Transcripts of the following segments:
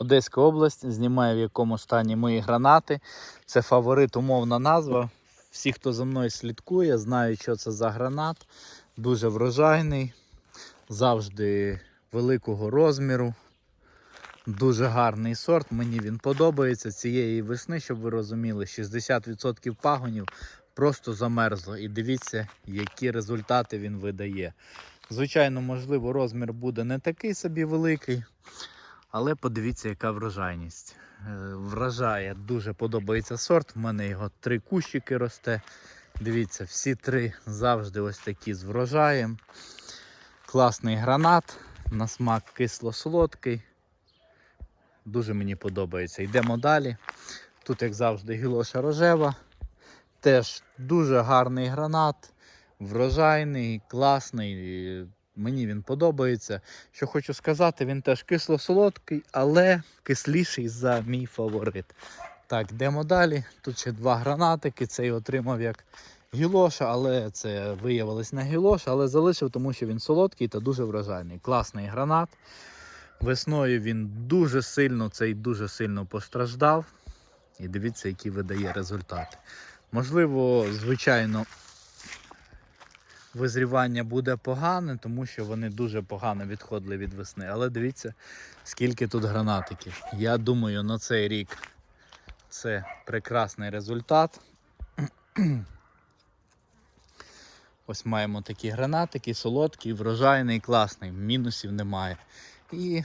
Одеська область, знімаю в якому стані мої гранати. Це фаворит, умовна назва. Всі, хто за мною слідкує, знають, що це за гранат. Дуже врожайний, завжди великого розміру. Дуже гарний сорт, мені він подобається. Цієї весни, щоб ви розуміли, 60% пагонів просто замерзло. І дивіться, які результати він видає. Звичайно, можливо, розмір буде не такий собі великий, але подивіться, яка врожайність. Е, Вражає, дуже подобається сорт. В мене його три кущики росте. Дивіться, всі три завжди ось такі з врожаєм. Класний гранат, на смак кисло-солодкий. Дуже мені подобається. Йдемо далі. Тут, як завжди, гілоша рожева. Теж дуже гарний гранат, врожайний, класний. Мені він подобається. Що хочу сказати, він теж кисло-солодкий, але кисліший за мій фаворит. Так, йдемо далі. Тут ще два гранатики. Цей отримав як гілоша, але це виявилось не гілоша, але залишив, тому що він солодкий та дуже врожайний. Класний гранат. Весною він дуже сильно, цей дуже сильно постраждав. І дивіться, які видає результати. Можливо, звичайно, визрівання буде погане, тому що вони дуже погано відходили від весни. Але дивіться, скільки тут гранатиків. Я думаю, на цей рік це прекрасний результат. Ось маємо такі гранатики, солодкий, врожайний, класний, мінусів немає. І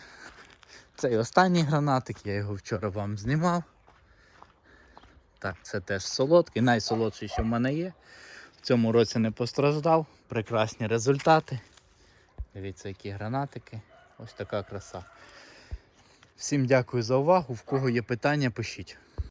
цей останній гранатик, я його вчора вам знімав. Так, це теж солодкий, найсолодший, що в мене є. В цьому році не постраждав. Прекрасні результати. Дивіться, які гранатики. Ось така краса. Всім дякую за увагу. В кого є питання, пишіть.